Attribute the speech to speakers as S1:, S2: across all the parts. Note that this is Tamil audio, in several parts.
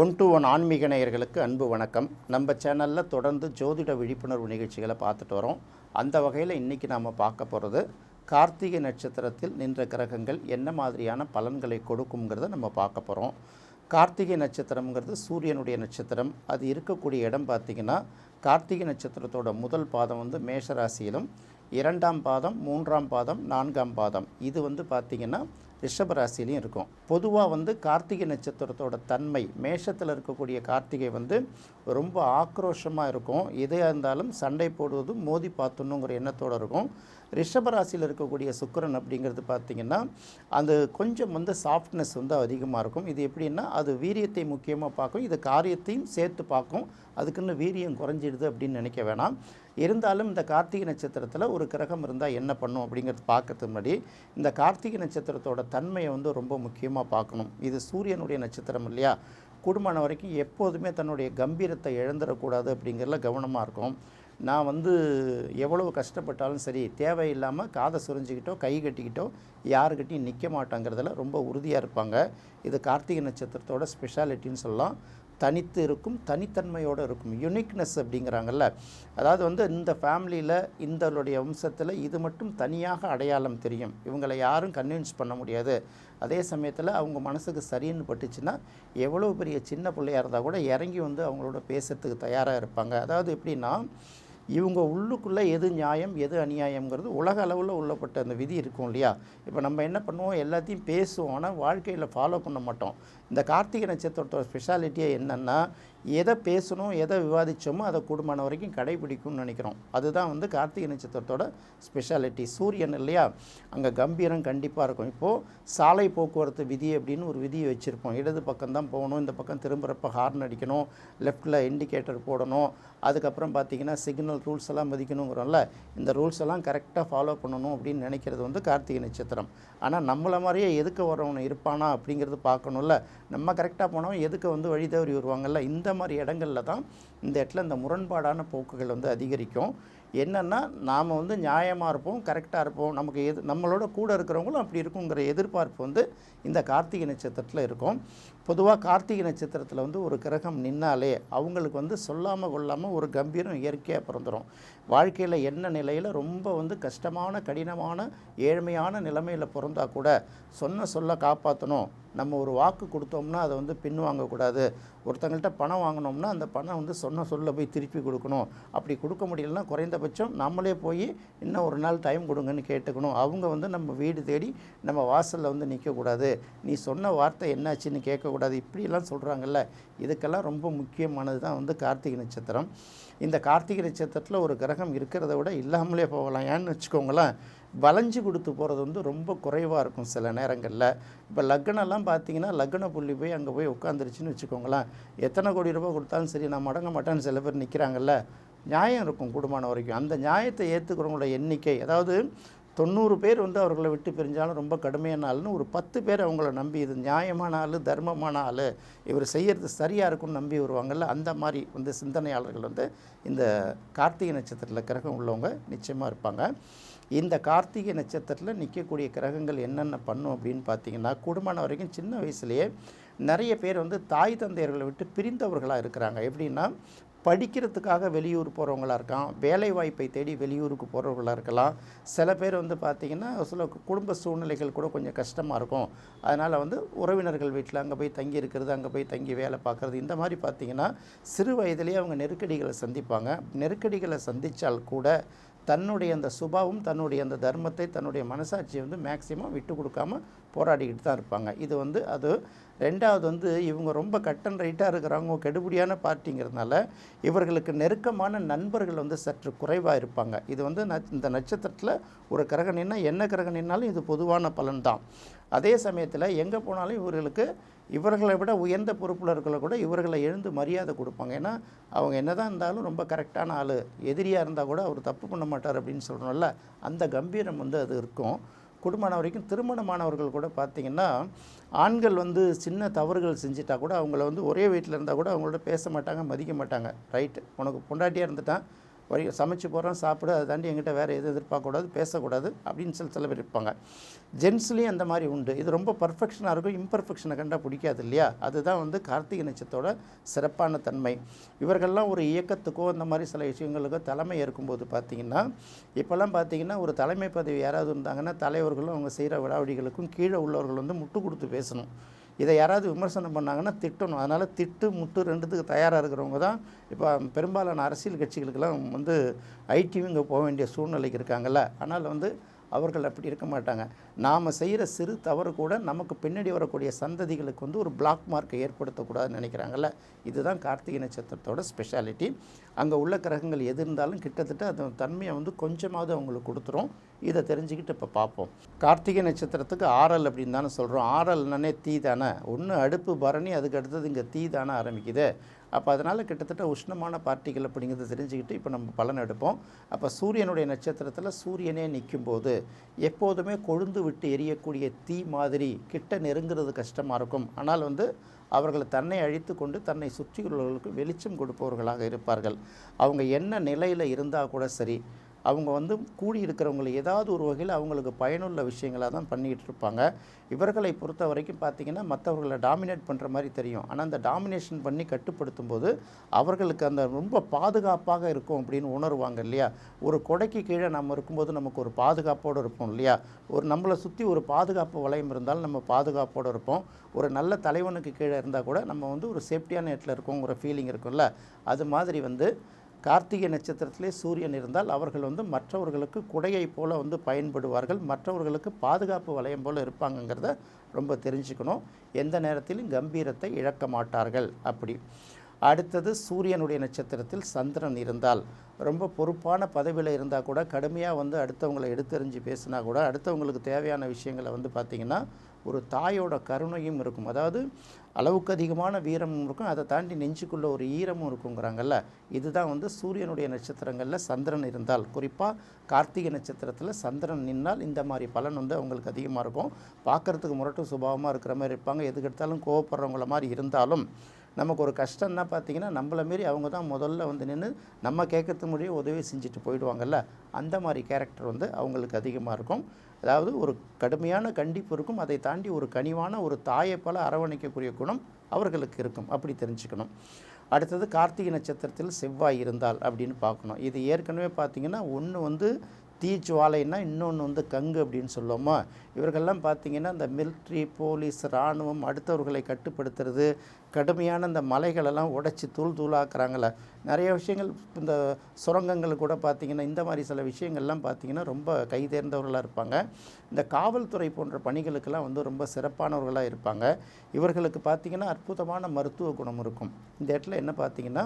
S1: ஒன் டு ஒன் ஆன்மீக நேயர்களுக்கு அன்பு வணக்கம். நம்ம சேனலில் தொடர்ந்து ஜோதிட விழிப்புணர்வு நிகழ்ச்சிகளை பார்த்துட்டு வரோம். அந்த வகையில் இன்றைக்கி நாம் பார்க்க போகிறது கார்த்திகை நட்சத்திரத்தில் நின்ற கிரகங்கள் என்ன மாதிரியான பலன்களை கொடுக்குங்கிறத நம்ம பார்க்க போகிறோம் கார்த்திகை நட்சத்திரம்ங்கிறது சூரியனுடைய நட்சத்திரம். அது இருக்கக்கூடிய இடம் பார்த்திங்கன்னா கார்த்திகை நட்சத்திரத்தோட முதல் பாதம் வந்து மேஷராசியிலும் இரண்டாம் பாதம் மூன்றாம் பாதம் நான்காம் பாதம். இது வந்து பார்த்திங்கன்னா ரிஷபராசிலையும் இருக்கும். பொதுவாக வந்து கார்த்திகை நட்சத்திரத்தோட தன்மை மேஷத்தில் இருக்கக்கூடிய கார்த்திகை வந்து ரொம்ப ஆக்ரோஷமாக இருக்கும். எதையாக இருந்தாலும் சண்டை போடுவதும் மோதி பார்த்துணுங்கிற எண்ணத்தோடு இருக்கும். ரிஷபராசியில் இருக்கக்கூடிய சுக்கரன் அப்படிங்கிறது பார்த்திங்கன்னா அந்த கொஞ்சம் வந்து சாஃப்ட்னஸ் வந்து அதிகமாக இருக்கும். இது எப்படின்னா அது வீரியத்தை முக்கியமாக பார்க்கும். இது காரியத்தையும் சேர்த்து பார்க்கும். அதுக்குன்னு வீரியம் குறைஞ்சிடுது அப்படின்னு நினைக்க வேணாம். இருந்தாலும் இந்த கார்த்திகை நட்சத்திரத்தில் ஒரு கிரகம் இருந்தால் என்ன பண்ணும் அப்படிங்கிறது பார்க்கறதுக்கு முன்னாடி இந்த கார்த்திகை நட்சத்திரத்தோட தன்மையை வந்து ரொம்ப முக்கியமாக பார்க்கணும். இது சூரியனுடைய நட்சத்திரம் இல்லையா? குடும்பம் வரைக்கும் எப்போதுமே தன்னுடைய கம்பீரத்தை இழந்துடக்கூடாது அப்படிங்கிறதுல கவனமாக இருக்கும் நான் வந்து எவ்வளவு கஷ்டப்பட்டாலும் சரி தேவையில்லாமல் காதை சுரிஞ்சிக்கிட்டோ கை கட்டிக்கிட்டோ யாருக்கிட்டையும் நிற்க மாட்டாங்கிறதுல ரொம்ப உறுதியாக இருப்பாங்க. இது கார்த்திகை நட்சத்திரத்தோட ஸ்பெஷாலிட்டின்னு சொல்லலாம். தனித்து இருக்கும் தனித்தன்மையோடு இருக்கும். யுனிக்னஸ் அப்படிங்கிறாங்கல்ல. அதாவது வந்து இந்த ஃபேமிலியில் இந்தளுடைய வம்சத்தில் இது மட்டும் தனியாக அடையாளம் தெரியும். இவங்களை யாரும் கன்வின்ஸ் பண்ண முடியாது. அதே சமயத்தில் அவங்க மனசுக்கு சரின்னு பட்டுச்சுன்னா எவ்வளோ பெரிய சின்ன பிள்ளையாக இருந்தால் கூட இறங்கி வந்து அவங்களோட பேசுறதுக்கு தயாராக இருப்பாங்க. அதாவது எப்படின்னா இவங்க உள்ளுக்குள்ளே எது நியாயம் எது அநியாயம்ங்கிறது உலக அளவில் உள்ளப்பட்ட அந்த விதி இருக்கும் இல்லையா? இப்போ நம்ம என்ன பண்ணுவோம்? எல்லாத்தையும் பேசுவோம். ஆனால் வாழ்க்கையில் ஃபாலோ பண்ண மாட்டோம். இந்த கார்த்திகை நட்சத்திரத்தோட ஸ்பெஷாலிட்டியே என்னென்னா எதை பேசணும் எதை விவாதித்தோமோ அதை குடும்பம் வரைக்கும் கடைபிடிக்கும்னு நினைக்கிறோம். அதுதான் வந்து கார்த்திகை நட்சத்திரத்தோட ஸ்பெஷாலிட்டி சூரியன் இல்லையா? அங்கே கம்பீரம் கண்டிப்பாக இருக்கும். இப்போது சாலை போக்குவரத்து விதி அப்படின்னு ஒரு விதியை வச்சுருப்போம். இடது பக்கம் தான் போகணும் இந்த பக்கம் திரும்புகிறப்ப ஹார்ன் அடிக்கணும் லெஃப்ட்டில் இண்டிகேட்டர் போடணும் அதுக்கப்புறம் பார்த்தீங்கன்னா சிக்னல் ரூல்ஸ் எல்லாம் மதிக்கணுங்கிறோம்ல இந்த ரூல்ஸ் எல்லாம் கரெக்டாக ஃபாலோ பண்ணணும் அப்படின்னு நினைக்கிறது வந்து கார்த்திகை நட்சத்திரம். ஆனால் நம்மளை மாதிரியே எதுக்கு வரவன் இருப்பானா அப்படிங்கிறது பார்க்கணும்ல. நம்ம கரெக்டாக போனவன் எதுக்கு வந்து வழி தவறி வருவாங்கல்ல? இந்த மாதிரி இடங்களில் தான் இந்த இடத்துல இந்த முரண்பாடான போக்குகள் வந்து அதிகரிக்கும். என்னென்னா நாம் வந்து நியாயமாக இருப்போம் கரெக்டாக இருப்போம். நமக்கு எது நம்மளோட கூட இருக்கிறவங்களும் அப்படி இருக்குங்கிற எதிர்பார்ப்பு வந்து இந்த கார்த்திகை நட்சத்திரத்தில் இருக்கும். பொதுவாக கார்த்திகை நட்சத்திரத்தில் வந்து ஒரு கிரகம் நின்னாலே அவங்களுக்கு வந்து சொல்லாமல் கொள்ளாமல் ஒரு கம்பீரம் இயற்கையாக பிறந்துடும் வாழ்க்கையில் என்ன நிலையில் ரொம்ப வந்து கஷ்டமான கடினமான ஏழ்மையான நிலைமையில் பிறந்தா கூட சொன்ன சொல்ல காப்பாற்றணும் நம்ம ஒரு வாக்கு கொடுத்தோம்னா அதை வந்து பின் வாங்கக்கூடாது. ஒருத்தங்கள்ட்ட பணம் வாங்கினோம்னா அந்த பணம் வந்து சொன்ன சொல்ல போய் திருப்பி கொடுக்கணும். அப்படி கொடுக்க முடியலன்னா குறைந்தபட்சம் நம்மளே போய் இன்னும் ஒரு நாள் டைம் கொடுங்கன்னு கேட்டுக்கணும். அவங்க வந்து நம்ம வீடு தேடி நம்ம வாசலில் வந்து நிற்கக்கூடாது நீ சொன்ன வார்த்தை என்னாச்சுன்னு கேட்க சொல்லக்கூடாது. இப்படியெல்லாம் சொல்கிறாங்கல்ல இதுக்கெல்லாம் ரொம்ப முக்கியமானது தான் வந்து கார்த்திகை நட்சத்திரம். இந்த கார்த்திகை நட்சத்திரத்தில் ஒரு கிரகம் இருக்கிறத விட இல்லாமலே போகலாம். ஏன்னு வச்சுக்கோங்களேன் வளைஞ்சு கொடுத்து போகிறது வந்து ரொம்ப குறைவாக இருக்கும் சில நேரங்களில். இப்போ லக்னம்லாம் பார்த்தீங்கன்னா லக்ன புள்ளி போய் அங்கே போய் உட்காந்துருச்சுன்னு வச்சுக்கோங்களேன். எத்தனை கோடி ரூபாய் கொடுத்தாலும் சரி நான் மடங்க மாட்டேன்னு சில பேர் நிற்கிறாங்கல்ல நியாயம் இருக்கும் குடும்பம் வரைக்கும். அந்த நியாயத்தை ஏற்றுக்கிறவங்களோட எண்ணிக்கை அதாவது தொண்ணூறு பேர் வந்து அவர்களை விட்டு பிரிஞ்சாலும் ரொம்ப கடுமையான ஆள்னு ஒரு பத்து பேர் அவங்கள நம்பி இது நியாயமான ஆள் தர்மமான ஆள் இவர் செய்கிறது சரியாக இருக்கும்னு நம்பி வருவாங்கள்ல அந்த மாதிரி வந்து சிந்தனையாளர்கள் வந்து இந்த கார்த்திகை நட்சத்திரத்தில் கிரகம் உள்ளவங்க நிச்சயமாக இருப்பாங்க. இந்த கார்த்திகை நட்சத்திரத்தில் நிற்கக்கூடிய கிரகங்கள் என்னென்ன பண்ணும் அப்படின்னு பார்த்தீங்கன்னா குடும்பம் வரைக்கும் சின்ன வயசுலேயே நிறைய பேர் வந்து தாய் தந்தையர்களை விட்டு பிரிந்தவர்களாக இருக்கிறாங்க. எப்படின்னா படிக்கிறதுக்காக வெளியூர் போகிறவங்களா இருக்கான் வேலை வாய்ப்பை தேடி வெளியூருக்கு போகிறவங்களா இருக்கலாம். சில பேர் வந்து பார்த்திங்கன்னா சில குடும்ப சூழ்நிலைகள் கூட கொஞ்சம் கஷ்டமாக இருக்கும். அதனால் வந்து உறவினர்கள் வீட்டில் அங்கே போய் தங்கி இருக்கிறது அங்கே போய் தங்கி வேலை பார்க்குறது இந்த மாதிரி பார்த்திங்கன்னா சிறு வயதிலேயே அவங்க நெருக்கடிகளை சந்திப்பாங்க. நெருக்கடிகளை சந்தித்தால் கூட தன்னுடைய அந்த சுபாவம் தன்னுடைய அந்த தர்மத்தை தன்னுடைய மனசாட்சியை வந்து மேக்சிமம் விட்டு கொடுக்காம போராடிக்கிட்டு தான் இருப்பாங்க. இது வந்து அது ரெண்டாவது வந்து இவங்க ரொம்ப கட் அண்ட் ரைட்டாக இருக்கிறவங்க கெடுபடியான பார்ட்டிங்கிறதுனால இவர்களுக்கு நெருக்கமான நண்பர்கள் வந்து சற்று குறைவாக இருப்பாங்க. இது வந்து ந இந்த நட்சத்திரத்தில் ஒரு கிரகணின்னா என்ன கிரகணின்னாலும் இது பொதுவான பலன் தான். அதே சமயத்தில் எங்கே போனாலும் இவர்களுக்கு இவர்களை விட உயர்ந்த பொறுப்பில் இருக்கிற கூட இவர்களை எழுந்து மரியாதை கொடுப்பாங்க. ஏன்னா அவங்க என்னதான் இருந்தாலும் ரொம்ப கரெக்டான ஆள். எதிரியாக இருந்தால் கூட அவர் தப்பு பண்ண மாட்டார் அப்படின்னு சொல்கிறோம்ல அந்த கம்பீரம் வந்து அது இருக்கும். குடும்பம் வரைக்கும் திருமணமானவர்கள் கூட பார்த்திங்கன்னா ஆண்கள் வந்து சின்ன தவறுகள் செஞ்சிட்டா கூட அவங்கள வந்து ஒரே வீட்டில் இருந்தால் கூட அவங்களோட பேச மாட்டாங்க மதிக்க மாட்டாங்க. ரைட்டு உனக்கு பொண்டாட்டியாக இருந்துட்டான் வரி சமைச்சு போகிறோம் சாப்பிடு அதை தாண்டி எங்கிட்ட வேறு எது எதிர்பார்க்கக்கூடாது பேசக்கூடாது அப்படின்னு சொல்லி சில பேர் இருப்பாங்க. ஜென்ஸ்லேயும் அந்த மாதிரி உண்டு. இது ரொம்ப பர்ஃபெக்ஷனாக இருக்கும் இம்பர்ஃபெக்ஷனை கண்டா பிடிக்காது இல்லையா? அதுதான் வந்து கார்த்திகை நட்சத்திரோட சிறப்பான தன்மை. இவர்கள்லாம் ஒரு இயக்கத்துக்கோ அந்த மாதிரி சில விஷயங்களுக்கோ தலைமை ஏற்கும்போது பார்த்தீங்கன்னா இப்போல்லாம் பார்த்தீங்கன்னா ஒரு தலைமை பதவி யாராவது இருந்தாங்கன்னா தலைவர்களும் அவங்க செய்கிற விழாவடிகளுக்கும் கீழே உள்ளவர்கள் வந்து முட்டு கொடுத்து பேசணும். இதை யாராவது விமர்சனம் பண்ணாங்கன்னா திட்டணும். அதனால் திட்டு முட்டு ரெண்டுத்துக்கு தயாராக இருக்கிறவங்க தான் இப்போ பெரும்பாலான அரசியல் கட்சிகளுக்கெல்லாம் வந்து ஐடியும் இங்கே போக வேண்டிய சூழ்நிலைக்கு இருக்காங்கல்ல. ஆனால் வந்து அவர்கள் அப்படி இருக்க மாட்டாங்க. நாம் செய்கிற சிறு தவறு கூட நமக்கு பின்னாடி வரக்கூடிய சந்ததிகளுக்கு வந்து ஒரு பிளாக் மார்க்கை ஏற்படுத்தக்கூடாதுன்னு நினைக்கிறாங்கல்ல. இதுதான் கார்த்திகை நட்சத்திரத்தோட ஸ்பெஷாலிட்டி அங்கே உள்ள கிரகங்கள் எது இருந்தாலும் கிட்டத்தட்ட அதன் தன்மையை வந்து கொஞ்சமாவது அவங்களுக்கு கொடுத்துரும். இதை தெரிஞ்சுக்கிட்டு இப்போ பார்ப்போம். கார்த்திகை நட்சத்திரத்துக்கு ஆறல் அப்படின்னு தானே சொல்கிறோம் ஆறல்னானே தீ தானே. ஒன்று அடுப்பு பரணி அதுக்கு அடுத்தது இங்கே தீ தானே ஆரம்பிக்குது. அப்போ அதனால் கிட்டத்தட்ட உஷ்ணமான பார்ட்டிகள் அப்படிங்கிறத தெரிஞ்சுக்கிட்டு இப்போ நம்ம பலன் எடுப்போம். அப்போ சூரியனுடைய நட்சத்திரத்தில் சூரியனே நிற்கும்போது எப்போதுமே கொழுந்து விட்டு எரியக்கூடிய தீ மாதிரி கிட்ட நெருங்கிறது கஷ்டமாக இருக்கும். ஆனால் வந்து அவர்கள் தன்னை அழித்து கொண்டு தன்னை சுற்றியுள்ளவர்களுக்கு வெளிச்சம் கொடுப்பவர்களாக இருப்பார்கள். அவங்க என்ன நிலையில் இருந்தால் கூட சரி அவங்க வந்து கூடி இருக்கிறவங்களை ஏதாவது ஒரு வகையில் அவங்களுக்கு பயனுள்ள விஷயங்களாக தான் பண்ணிகிட்டு இருப்பாங்க இவர்களை பொறுத்த வரைக்கும் பார்த்திங்கன்னா மற்றவர்களை டாமினேட் பண்ணுற மாதிரி தெரியும். ஆனால் அந்த டாமினேஷன் பண்ணி கட்டுப்படுத்தும் போது அவர்களுக்கு அந்த ரொம்ப பாதுகாப்பாக இருக்கும் அப்படின்னு உணர்வாங்க இல்லையா? ஒரு கொடைக்கு கீழே நம்ம இருக்கும்போது நமக்கு ஒரு பாதுகாப்போடு இருப்போம் இல்லையா? ஒரு நம்மளை சுற்றி ஒரு பாதுகாப்பு வளையம் இருந்தாலும் நம்ம பாதுகாப்போடு இருப்போம். ஒரு நல்ல தலைவனுக்கு கீழே இருந்தால் கூட நம்ம வந்து ஒரு சேஃப்டியான இடத்துல இருக்கோங்கிற ஃபீலிங் இருக்கும்ல. அது மாதிரி வந்து கார்த்திகை நட்சத்திரத்திலே சூரியன் இருந்தால் அவர்கள் வந்து மற்றவர்களுக்கு குடையை போல வந்து பயன்படுவார்கள். மற்றவர்களுக்கு பாதுகாப்பு வளையம் போல் இருப்பாங்கங்கிறத ரொம்ப தெரிஞ்சுக்கணும். எந்த நேரத்திலும் கம்பீரத்தை இழக்க மாட்டார்கள். அப்படி. அடுத்தது சூரியனுடைய நட்சத்திரத்தில் சந்திரன் இருந்தால் ரொம்ப பொறுப்பான பதவியில் இருந்தால் கூட கடுமையாக வந்து அடுத்தவங்களை எடுத்தெறிஞ்சு பேசினா கூட அடுத்தவங்களுக்கு தேவையான விஷயங்களை வந்து பார்த்திங்கன்னா ஒரு தாயோட கருணையும் இருக்கும். அதாவது அளவுக்கு அதிகமான வீரமும் இருக்கும். அதை தாண்டி நெஞ்சுக்குள்ள ஒரு ஈரமும் இருக்குங்கிறாங்கல்ல. இதுதான் வந்து சூரியனுடைய நட்சத்திரங்களில் சந்திரன் இருந்தால். குறிப்பாக கார்த்திகை நட்சத்திரத்தில் சந்திரன் நின்னால் இந்த மாதிரி பலன் வந்து அவங்களுக்கு அதிகமாக இருக்கும். பார்க்குறதுக்கு முரட்டு சுபாவமாக இருக்கிற மாதிரி இருப்பாங்க. எதுக்கெடுத்தாலும் கோவப்படுறவங்கள மாதிரி இருந்தாலும் நமக்கு ஒரு கஷ்டம்னா பார்த்தீங்கன்னா நம்மளை மாரி அவங்க தான் முதல்ல வந்து நின்று நம்ம கேட்கறது முடியும் உதவி செஞ்சுட்டு போயிடுவாங்கல்ல. அந்த மாதிரி கேரக்டர் வந்து அவங்களுக்கு அதிகமாக இருக்கும். அதாவது ஒரு கடுமையான கண்டிப்பு இருக்கும். அதை தாண்டி ஒரு கனிவான ஒரு தாயை போல அரவணைக்கக்கூடிய குணம் அவர்களுக்கு இருக்கும். அப்படி தெரிஞ்சுக்கணும். அடுத்தது கார்த்திகை நட்சத்திரத்தில் செவ்வாய் இருந்தால் அப்படின்னு பார்க்கணும். இது ஏற்கனவே பார்த்தீங்கன்னா ஒன்று வந்து தீஜுவாலைன்னா இன்னொன்று வந்து கங்கு அப்படின்னு சொல்லுவோமா? இவர்கள்லாம் பார்த்தீங்கன்னா இந்த மிலிட்ரி போலீஸ் இராணுவம் அடுத்தவர்களை கட்டுப்படுத்துறது கடுமையான இந்த மலைகளெல்லாம் உடைச்சி தூள் தூளாக்குறாங்கள நிறைய விஷயங்கள் இந்த சுரங்கங்கள் கூட பார்த்திங்கன்னா இந்த மாதிரி சில விஷயங்கள்லாம் பார்த்திங்கன்னா ரொம்ப கைதேர்ந்தவர்களாக இருப்பாங்க. இந்த காவல்துறை போன்ற பணிகளுக்கெல்லாம் வந்து ரொம்ப சிறப்பானவர்களாக இருப்பாங்க. இவர்களுக்கு பார்த்திங்கன்னா அற்புதமான மருத்துவ குணம் இருக்கும். இந்த இடத்துல என்ன பார்த்திங்கன்னா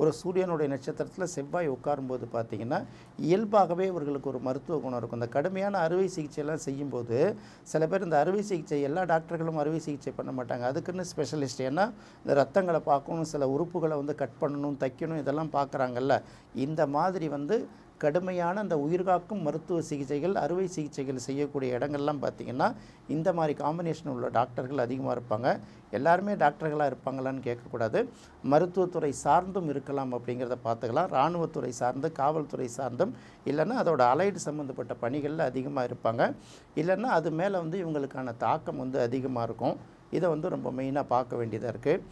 S1: ஒரு சூரியனுடைய நட்சத்திரத்தில் செவ்வாய் உட்காரும்போது பார்த்திங்கன்னா இயல்பாகவே இவர்களுக்கு ஒரு மருத்துவ குணம் இருக்கும். இந்த கடுமையான அறுவை சிகிச்சையெல்லாம் செய்யும்போது சில பேர் இந்த அறுவை சிகிச்சை எல்லா டாக்டர்களும் அறுவை சிகிச்சை பண்ண மாட்டாங்க. அதுக்குன்னு ஸ்பெஷலிஸ்ட் ஏன்னா இந்த ரத்தங்களை பார்க்கணும் சில உறுப்புகளை வந்து கட் பண்ணணும் தைக்கணும் இதெல்லாம் பார்க்குறாங்கல்ல. இந்த மாதிரி வந்து கடுமையான அந்த உயிர்காக்கும் மருத்துவ சிகிச்சைகள் அறுவை சிகிச்சைகள் செய்யக்கூடிய இடங்கள்லாம் பார்த்திங்கன்னா இந்த மாதிரி காம்பினேஷன் உள்ள டாக்டர்கள் அதிகமாக இருப்பாங்க. எல்லாருமே டாக்டர்களாக இருப்பாங்களான்னு கேட்கக்கூடாது. மருத்துவத்துறை சார்ந்தும் இருக்கலாம் அப்படிங்கிறத பார்த்துக்கலாம். இராணுவத்துறை சார்ந்து காவல்துறை சார்ந்தும் இல்லைன்னா அதோட அலைடு சம்மந்தப்பட்ட பணிகளில் அதிகமாக இருப்பாங்க. இல்லைன்னா அது மேலே வந்து இவங்களுக்கான தாக்கம் வந்து அதிகமாக இருக்கும். இதை வந்து ரொம்ப மெயினாக பார்க்க வேண்டியதாக இருக்குது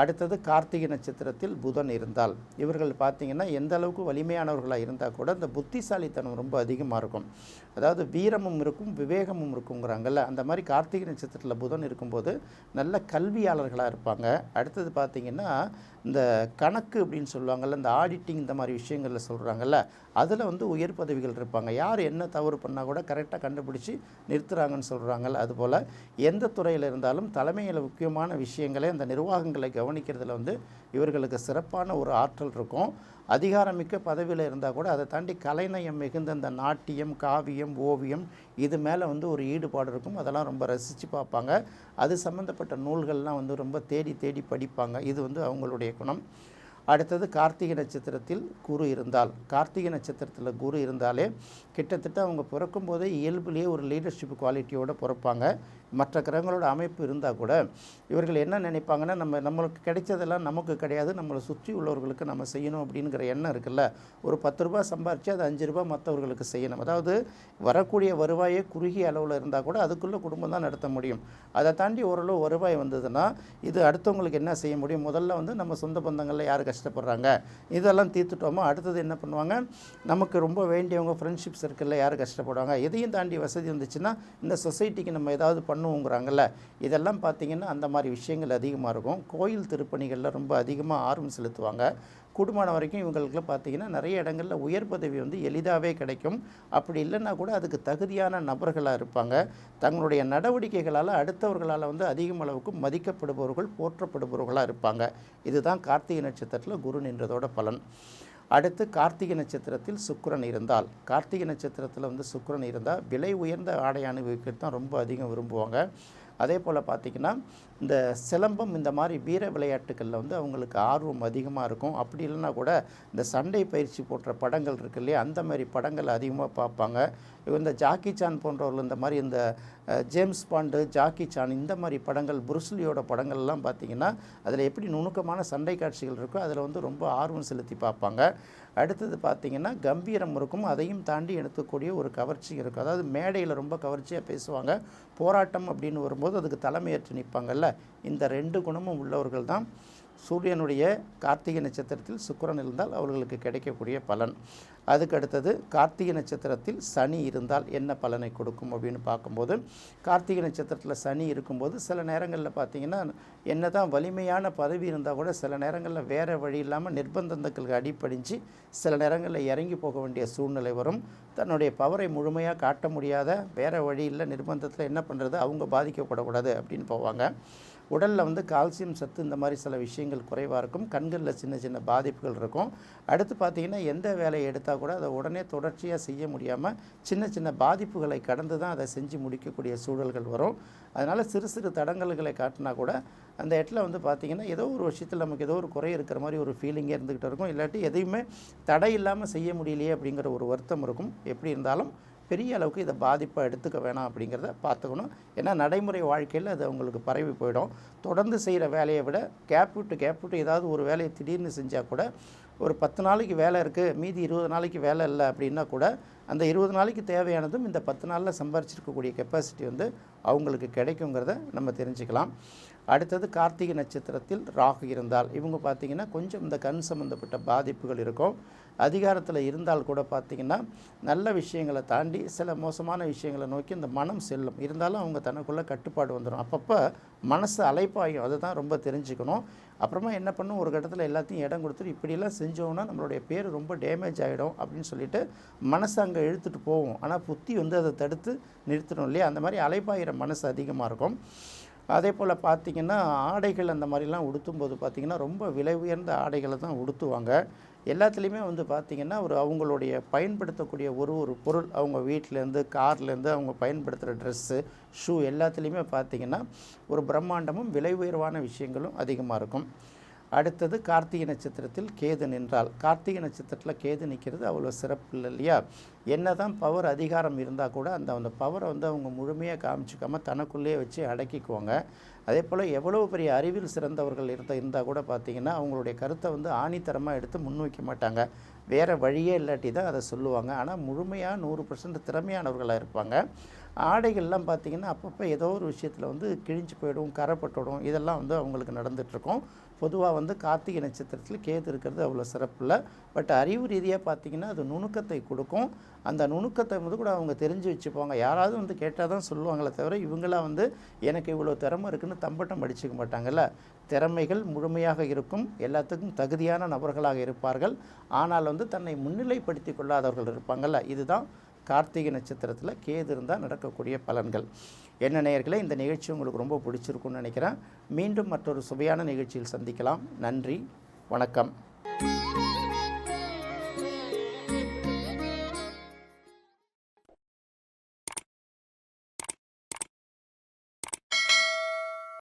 S1: அடுத்தது கார்த்திகை நட்சத்திரத்தில் புதன் இருந்தால். இவர்கள் பார்த்திங்கன்னா எந்த அளவுக்கு வலிமையானவர்களாக இருந்தால் கூட இந்த புத்திசாலித்தனம் ரொம்ப அதிகமாக இருக்கும். அதாவது வீரமும் இருக்கும் விவேகமும் இருக்குங்கிறாங்கல்ல. அந்த மாதிரி கார்த்திகை நட்சத்திரத்தில் புதன் இருக்கும்போது நல்ல கல்வியாளர்களாக இருப்பாங்க. அடுத்தது பார்த்திங்கன்னா இந்த கணக்கு அப்படின்னு சொல்லுவாங்கள்ல இந்த ஆடிட்டிங் இந்த மாதிரி விஷயங்களில் சொல்கிறாங்கல்ல அதில் வந்து உயர் பதவிகள் இருப்பாங்க. யார் என்ன தவறு பண்ணால் கூட கரெக்டாக கண்டுபிடிச்சி நிறுத்துகிறாங்கன்னு சொல்கிறாங்கல்ல அதுபோல் எந்த துறையில் இருந்தாலும் தலைமையில் முக்கியமான விஷயங்களை அந்த நிர்வாகங்களை கவனிக்கிறதுல வந்து இவர்களுக்கு சிறப்பான ஒரு ஆற்றல் இருக்கும். அதிகாரமிக்க பதவியில் இருந்தால் கூட அதை தாண்டி கலைநயம் மிகுந்த இந்த நாட்டியம் காவியம் ஓவியம் இது மேலே வந்து ஒரு ஈடுபாடு இருக்கும். அதெல்லாம் ரொம்ப ரசித்து பார்ப்பாங்க. அது சம்மந்தப்பட்ட நூல்கள்லாம் வந்து ரொம்ப தேடி தேடி படிப்பாங்க. இது வந்து அவங்களுடைய குணம். அடுத்தது கார்த்திகை நட்சத்திரத்தில் குரு இருந்தால். கார்த்திகை நட்சத்திரத்தில் குரு இருந்தாலே கிட்டத்தட்ட அவங்க பிறக்கும்போதே இயல்புலேயே ஒரு லீடர்ஷிப் குவாலிட்டியோடு பிறப்பாங்க. மற்ற கிரகங்களோட அமைப்பு இருந்தால் கூட இவர்கள் என்ன நினைப்பாங்கன்னா நம்ம நம்மளுக்கு கிடைச்சதெல்லாம் நமக்கு கிடையாது நம்மளை சுற்றி உள்ளவர்களுக்கு நம்ம செய்யணும் அப்படிங்கிற எண்ணம் இருக்குல்ல. ஒரு பத்து ரூபாய் சம்பாரித்து அது அஞ்சு ரூபாய் மற்றவர்களுக்கு செய்யணும். அதாவது வரக்கூடிய வருவாயே குறுகிய அளவில் இருந்தால் கூட அதுக்குள்ளே குடும்பம் தான் நடத்த முடியும். அதை தாண்டி ஓரளவு வருவாய் வந்ததுன்னா இது அடுத்தவங்களுக்கு என்ன செய்ய முடியும்? முதல்ல வந்து நம்ம சொந்த பந்தங்களில் யார் கஷ்டப்படுறாங்க? இதெல்லாம் தீர்த்துட்டோமோ? அடுத்தது என்ன பண்ணுவாங்க? நமக்கு ரொம்ப வேண்டியவங்க ஃப்ரெண்ட்ஷிப் இருக்குல்ல யார் கஷ்டப்படுவாங்க? எதையும் தாண்டி வசதி வந்துச்சுன்னா இந்த சொசைட்டிக்கு நம்ம ஏதாவது பண்ணுவோங்கிறாங்கல்ல இதெல்லாம் பார்த்திங்கன்னா அந்த மாதிரி விஷயங்கள் அதிகமாக இருக்கும். கோயில் திருப்பணிகளில் ரொம்ப அதிகமாக ஆர்வம் செலுத்துவாங்க. கூடுமான வரைக்கும் இவங்களுக்குலாம் பார்த்தீங்கன்னா நிறைய இடங்களில் உயர் பதவி வந்து எளிதாகவே கிடைக்கும். அப்படி இல்லைன்னா கூட அதுக்கு தகுதியான நபர்களாக இருப்பாங்க. தங்களுடைய நடவடிக்கைகளால் அடுத்தவர்களால் வந்து அதிகம் அளவுக்கு மதிக்கப்படுபவர்கள் போற்றப்படுபவர்களாக இருப்பாங்க. இதுதான் கார்த்திகை நட்சத்திரத்தில் குரு நின்றதோட பலன். அடுத்து கார்த்திகை நட்சத்திரத்தில் சுக்கரன் இருந்தால். கார்த்திகை நட்சத்திரத்தில் வந்து சுக்கிரன் இருந்தால் விலை உயர்ந்த ஆடை அணிவிக்கிறது தான் ரொம்ப அதிகம் விரும்புவாங்க. அதே போல் பார்த்திங்கன்னா இந்த சிலம்பம் இந்த மாதிரி வீர விளையாட்டுகளில் வந்து அவங்களுக்கு ஆர்வம் அதிகமாக இருக்கும். அப்படி இல்லைன்னா கூட இந்த சண்டை பயிற்சி போன்ற படங்கள் இருக்கு இல்லையா? அந்த மாதிரி படங்கள் அதிகமாக பார்ப்பாங்க. இந்த ஜாக்கி சான் போன்றவர்கள் இந்த மாதிரி இந்த ஜேம்ஸ் பாண்டு ஜாக்கி சான் இந்த மாதிரி படங்கள் புருஸ்லியோட படங்கள்லாம் பார்த்திங்கன்னா அதில் எப்படி நுணுக்கமான சண்டை காட்சிகள் இருக்கோ அதில் வந்து ரொம்ப ஆர்வம் செலுத்தி பார்ப்பாங்க. அடுத்தது பார்த்திங்கன்னா கம்பீரம் இருக்கும். அதையும் தாண்டி எடுத்துக்கூடிய ஒரு கவர்ச்சி இருக்கும். அதாவது மேடையில் ரொம்ப கவர்ச்சியாக பேசுவாங்க. போராட்டம் அப்படின்னு வரும்போது அதுக்கு தலைமையேற்று நிற்பாங்கல்ல. இந்த ரெண்டு குணமும் உள்ளவர்கள் தான் சூரியனுடைய கார்த்திகை நட்சத்திரத்தில் சுக்கரன் இருந்தால் அவர்களுக்கு கிடைக்கக்கூடிய பலன். அதுக்கு அடுத்தது கார்த்திகை நட்சத்திரத்தில் சனி இருந்தால் என்ன பலனை கொடுக்கும் அப்படின்னு பார்க்கும்போது கார்த்திகை நட்சத்திரத்தில் சனி இருக்கும்போது சில நேரங்களில் பார்த்தீங்கன்னா என்ன தான் வலிமையான பதவி இருந்தால் கூட சில நேரங்களில் வேறு வழி இல்லாமல் நிர்பந்தங்களுக்கு அடிப்படிஞ்சு சில நேரங்களில் இறங்கி போக வேண்டிய சூழ்நிலை வரும். தன்னுடைய பவரை முழுமையாக காட்ட முடியாத வேறு வழி இல்லை நிர்பந்தத்தில் என்ன பண்ணுறது அவங்க பாதிக்கப்படக்கூடாது அப்படின்னு போவாங்க. உடலில் வந்து கால்சியம் சத்து இந்த மாதிரி சில விஷயங்கள் குறைவாக இருக்கும். கண்களில் சின்ன சின்ன பாதிப்புகள் இருக்கும். அடுத்து பார்த்திங்கன்னா எந்த வேலையை எடுத்தால் கூட அதை உடனே தொடர்ச்சியாக செய்ய முடியாமல் சின்ன சின்ன பாதிப்புகளை கடந்து தான் அதை செஞ்சு முடிக்கக்கூடிய சூழல்கள் வரும். அதனால் சிறு சிறு தடங்கல்களை காட்டினா கூட அந்த இடத்துல வந்து பார்த்திங்கன்னா ஏதோ ஒரு விஷயத்தில் நமக்கு ஏதோ ஒரு குறை இருக்கிற மாதிரி ஒரு ஃபீலிங்கே இருந்துக்கிட்டு இருக்கும். இல்லாட்டி எதையுமே தடை இல்லாமல் செய்ய முடியலையே அப்படிங்கிற ஒரு வருத்தம் இருக்கும். எப்படி இருந்தாலும் பெரிய அளவுக்கு இதை பாதிப்பாக எடுத்துக்க வேணாம் அப்படிங்கிறத பார்த்துக்கணும். ஏன்னா நடைமுறை வாழ்க்கையில் அது அவங்களுக்கு பரவி போயிடும். தொடர்ந்து செய்கிற வேலையை விட கேப் விட்டு கேப் விட்டு ஏதாவது ஒரு வேலையை திடீர்னு செஞ்சால் கூட ஒரு பத்து நாளைக்கு வேலை இருக்குது மீதி இருபது நாளைக்கு வேலை இல்லை அப்படின்னா கூட அந்த இருபது நாளைக்கு தேவையானதும் இந்த பத்து நாளில் சம்பாரிச்சிருக்கக்கூடிய கெப்பாசிட்டி வந்து அவங்களுக்கு கிடைக்குங்கிறத நம்ம தெரிஞ்சுக்கலாம். அடுத்தது கார்த்திகை நட்சத்திரத்தில் ராகு இருந்தால். இவங்க பார்த்திங்கன்னா கொஞ்சம் இந்த கண் சம்மந்தப்பட்ட பாதிப்புகள் இருக்கும். அதிகாரத்தில் இருந்தால் கூட பார்த்திங்கன்னா நல்ல விஷயங்களை தாண்டி சில மோசமான விஷயங்களை நோக்கி இந்த மனம் செல்லும். இருந்தாலும் அவங்க தனக்குள்ளே கட்டுப்பாடு வந்துடும் அப்பப்போ மனசு அலைப்பாயும். அதை தான் ரொம்ப தெரிஞ்சுக்கணும். அப்புறமா என்ன பண்ணும்? ஒரு கட்டத்தில் எல்லாத்தையும் இடம் கொடுத்துட்டு இப்படியெல்லாம் செஞ்சோம்னா நம்மளுடைய பேர் ரொம்ப டேமேஜ் ஆகிடும் அப்படின்னு சொல்லிட்டு மனசு அங்கே இழுத்துட்டு போகும் ஆனால் புத்தி வந்து அதை தடுத்து நிறுத்தணும் இல்லையா? அந்த மாதிரி அலைப்பாயிற மனசு அதிகமாக இருக்கும். அதே போல் பார்த்திங்கன்னா ஆடைகள் அந்த மாதிரிலாம் உடுத்தும்போது பார்த்திங்கன்னா ரொம்ப விலை உயர்ந்த ஆடைகளை தான் உடுத்துவாங்க. எல்லாத்துலேயுமே வந்து பார்த்திங்கன்னா ஒரு அவங்களுடைய பயன்படுத்தக்கூடிய ஒரு ஒரு பொருள் அவங்க வீட்டிலேருந்து கார்லேருந்து அவங்க பயன்படுத்துகிற ட்ரெஸ்ஸு ஷூ எல்லாத்துலேயுமே பார்த்திங்கன்னா ஒரு பிரம்மாண்டமும் விலை உயர்வான விஷயங்களும் அதிகமாக இருக்கும். அடுத்தது கார்த்திகை நட்சத்திரத்தில் கேது நின்றால். கார்த்திகை நட்சத்திரத்தில் கேது நிற்கிறது அவ்வளோ சிறப்பு இல்லை இல்லையா? என்ன தான் பவர் அதிகாரம் இருந்தால் கூட அந்த அந்த பவரை வந்து அவங்க முழுமையாக காமிச்சிக்காமல் தனக்குள்ளேயே வச்சு அடக்கிக்குவாங்க. அதே போல் எவ்வளோ பெரிய அறிவில் சிறந்தவர்கள் இருந்த இருந்தால் கூட பார்த்திங்கன்னா அவங்களுடைய கருத்தை வந்து ஆணித்தரமாக எடுத்து முன்வைக்க மாட்டாங்க. வேறு வழியே இல்லாட்டி தான் அதை சொல்லுவாங்க. ஆனால் முழுமையாக நூறு பர்சன்ட் திறமையானவர்களாக இருப்பாங்க. ஆடைகள்லாம் பார்த்திங்கன்னா அப்பப்போ ஏதோ ஒரு விஷயத்தில் வந்து கிழிஞ்சு போயிடும் கரைப்பட்டுடும். இதெல்லாம் வந்து அவங்களுக்கு நடந்துகிட்ருக்கும் பொதுவாக வந்து கார்த்திகை நட்சத்திரத்தில் கேது இருக்கிறது அவ்வளோ சிறப்பு இல்லை பட் அறிவு ரீதியாக பார்த்திங்கன்னா அது நுணுக்கத்தை கொடுக்கும். அந்த நுணுக்கத்தை வந்து கூட அவங்க தெரிஞ்சு வச்சுப்பாங்க. யாராவது வந்து கேட்டால் தான் சொல்லுவாங்களே தவிர இவங்களாம் வந்து எனக்கு இவ்வளோ திறமை இருக்குன்னு தம்பட்டம் அடிச்சுக்க மாட்டாங்கல்ல? திறமைகள் முழுமையாக இருக்கும். எல்லாத்துக்கும் தகுதியான நபர்களாக இருப்பார்கள். ஆனால் வந்து தன்னை முன்னிலைப்படுத்தி கொள்ளாதவர்கள் இருப்பாங்கல்ல. இதுதான் கார்த்திகை நட்சத்திரத்தில் கேது இருந்தால் நடக்கக்கூடிய பலன்கள். என்ன நேயர்களே இந்த நிகழ்ச்சி உங்களுக்கு ரொம்ப பிடிச்சிருக்குன்னு நினைக்கிறேன். மீண்டும் மற்றொரு சுவையான நிகழ்ச்சியில் சந்திக்கலாம். நன்றி. வணக்கம்.